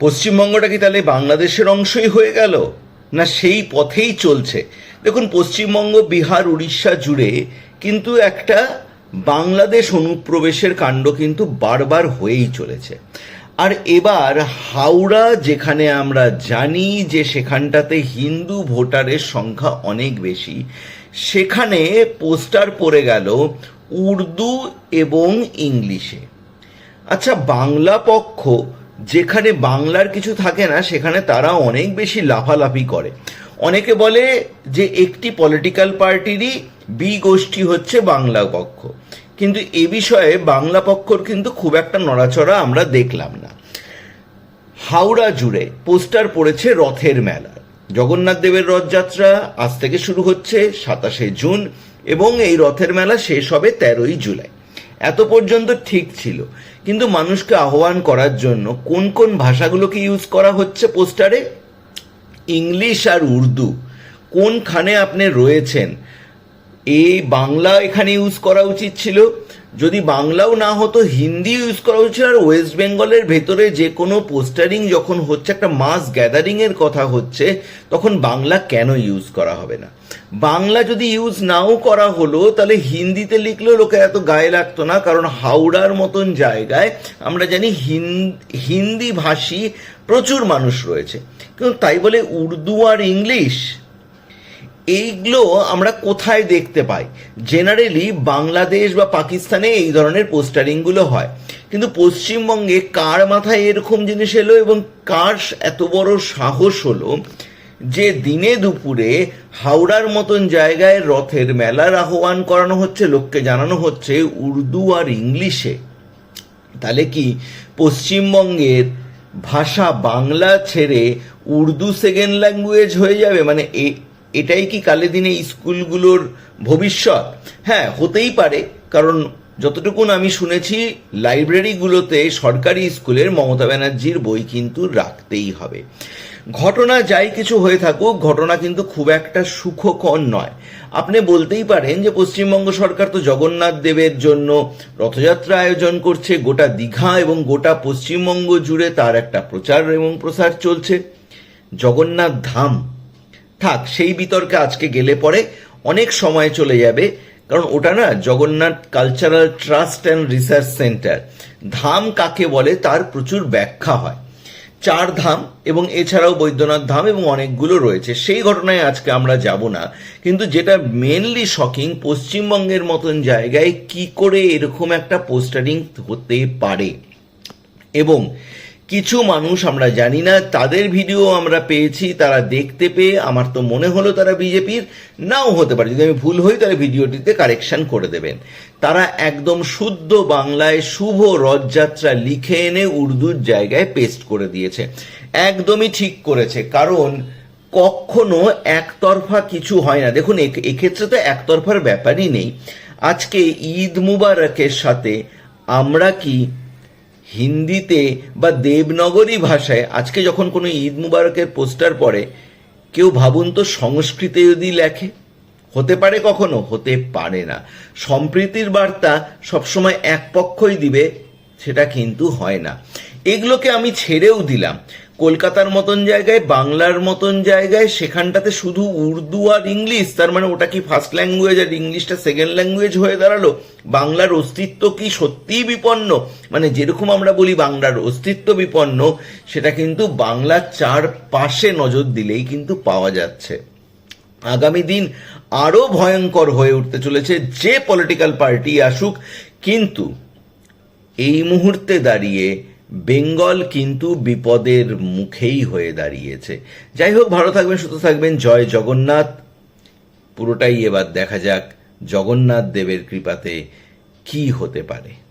পশ্চিমবঙ্গটা কি তাহলে বাংলাদেশের অংশই হয়ে গেল? না সেই পথেই চলছে? দেখুন, পশ্চিমবঙ্গ, বিহার, উড়িষ্যা জুড়ে কিন্তু একটা বাংলাদেশ অনুপ্রবেশের কাণ্ড কিন্তু বারবার হয়েই চলেছে। আর এবার হাওড়া, যেখানে আমরা জানি যে সেখানটাতে হিন্দু ভোটারের সংখ্যা অনেক বেশি, সেখানে পোস্টার পড়ে গেল উর্দু এবং ইংলিশে। আচ্ছা বাংলা পক্ষ যেখানে বাংলার কিছু থাকে না, সেখানে তারা অনেক বেশি লাফালাফি করে। অনেকে বলে যে একটি পলিটিক্যাল পার্টিরই বি গোষ্ঠী হচ্ছে বাংলা পক্ষ কিন্তু এ বিষয়ে বাংলা পক্ষর কিন্তু খুব একটা নড়াচড়া আমরা দেখলাম না। হাওড়া জুড়ে পোস্টার পড়েছে রথের মেলা। জগন্নাথ দেবের রথযাত্রা আজ থেকে শুরু হচ্ছে সাতাশে জুন এবং এই রথের মেলা শেষ হবে তেরোই জুলাই। এত পর্যন্ত ঠিক ছিল। কিন্তু মানুষকে আহ্বান করার জন্য কোন কোন ভাষাগুলোকে ইউজ করা হচ্ছে পোস্টারে ইংলিশ আর উর্দু। কোনখানে আপনি রয়েছেন? এই বাংলা এখানে ইউজ করা উচিত ছিল। যদি বাংলাও না হতো হিন্দি ইউজ করা উচিত আর ওয়েস্ট বেঙ্গলের ভেতরে যে কোনো পোস্টারিং যখন হচ্ছে, একটা মাস গ্যাদারিং এর কথা হচ্ছে, তখন বাংলা কেন ইউজ করা হবে না? বাংলা যদি ইউজ নাও করা হলো, তাহলে হিন্দিতে লিখলেও লোকের এত গায়ে লাগতো না। কারণ হাওড়ার মতন জায়গায় আমরা জানি হিন- হিন্দি ভাষী প্রচুর মানুষ রয়েছে। কিন্তু তাই বলে উর্দু আর ইংলিশ এইগুলো আমরা কোথায় দেখতে পাই? জেনারেলি বাংলাদেশ বা পাকিস্তানে এই ধরনের পোস্টারিংগুলো হয়। কিন্তু পশ্চিমবঙ্গে কার মাথায় এরকম জিনিস এলো এবং কার এত বড় সাহস হলো যে দিনে দুপুরে হাওড়ার মতন জায়গায় রথের মেলার আহ্বান করানো হচ্ছে, লোককে জানানো হচ্ছে উর্দু আর ইংলিশে। তাহলে কি পশ্চিমবঙ্গের ভাষা বাংলা ছেড়ে উর্দু সেকেন্ড ল্যাঙ্গুয়েজ হয়ে যাবে? মানে এটাই কি কালে দিনে স্কুলগুলোর ভবিষ্যৎ? হ্যাঁ হতেই পারে। কারণ যতটুকুন আমি শুনেছি, লাইব্রেরিগুলোতে সরকারি স্কুলের মমতা ব্যানার্জির বই কিন্তু রাখতেই হবে। ঘটনা যাই কিছু হয়ে থাকুক, ঘটনা কিন্তু খুব একটা সুখকর নয়। আপনি বলতেই পারেন যে পশ্চিমবঙ্গ সরকার তো জগন্নাথ দেবের জন্য রথযাত্রা আয়োজন করছে। গোটা দীঘা এবং গোটা পশ্চিমবঙ্গ জুড়ে তার একটা প্রচার এবং প্রসার চলছে। জগন্নাথ ধাম থাক, সেই বিতর্কে আজকে গেলে পরে অনেক সময় চলে যাবে, কারণ ওটা না Jagannath cultural trust and research centre Dham কাকে বলে তার প্রচুর ব্যাখ্যা হয়। চার ধাম এবং এছাড়াও বৈদ্যনাথ ধাম এবং অনেকগুলো রয়েছে। সেই ঘটনায় আজকে আমরা যাব না, কিন্তু যেটা মেনলি শকিং পশ্চিমবঙ্গের মতন জায়গায় কি করে এরকম একটা পোস্টারিং হতে পারে? এবং কিছু মানুষ আমরা জানি না, তাদের ভিডিও আমরা পেয়েছি, তারা দেখতে পেয়ে, আমার তো মনে হলো তারা বিজেপির, নাও হতে পারে, যদি আমি ভুল হই তাহলে ভিডিওটিতে কারেকশন করে দেবেন। তারা একদম শুদ্ধ বাংলায় শুভ রথযাত্রা লিখে এনে উর্দুর জায়গায় পেস্ট করে দিয়েছে। একদমই ঠিক করেছে, কারণ কখনো একতরফা কিছু হয় না। দেখুন এক্ষেত্রে তো একতরফার ব্যাপারই নেই। আজকে ঈদ মুবারকের সাথে আমরা কি হিন্দিতে বা দেবনগরী ভাষায়, আজকে যখন কোনো ঈদ মুবারকের পোস্টার পড়ে, কেউ ভাবুন তো সংস্কৃতে যদি লেখে। হতে পারে কখনো? হতে পারে না। সম্প্রীতির বার্তা সবসময় এক পক্ষই দিবে, সেটা কিন্তু হয় না। এগুলোকে আমি ছেড়েও দিলাম। কলকাতার মতন জায়গায়, বাংলার মতন জায়গায়, সেখানটাতে শুধু উর্দু আর ইংলিশ, তার মানে ওটা কি ফার্স্ট ল্যাঙ্গুয়েজ আর ইংলিশটা সেকেন্ড ল্যাঙ্গুয়েজ হয়ে দাঁড়াল? বাংলার অস্তিত্ব কি সত্যিই বিপন্ন? মানে যেরকম আমরা বলি বাংলার অস্তিত্ব বিপন্ন, সেটা কিন্তু বাংলার চার পাশে নজর দিলেই কিন্তু পাওয়া যাচ্ছে। আগামী দিন আরও ভয়ঙ্কর হয়ে উঠতে চলেছে যে পলিটিক্যাল পার্টি আসুক, কিন্তু এই মুহূর্তে দাঁড়িয়ে বেঙ্গল কিন্তু বিপদের মুখেই হয়ে দাঁড়িয়েছে। যাই হোক, ভালো থাকবেন, সুস্থ থাকবেন। জয় জগন্নাথ। পুরোটাই এবার দেখা যাক জগন্নাথ দেবের কৃপাতে কি হতে পারে।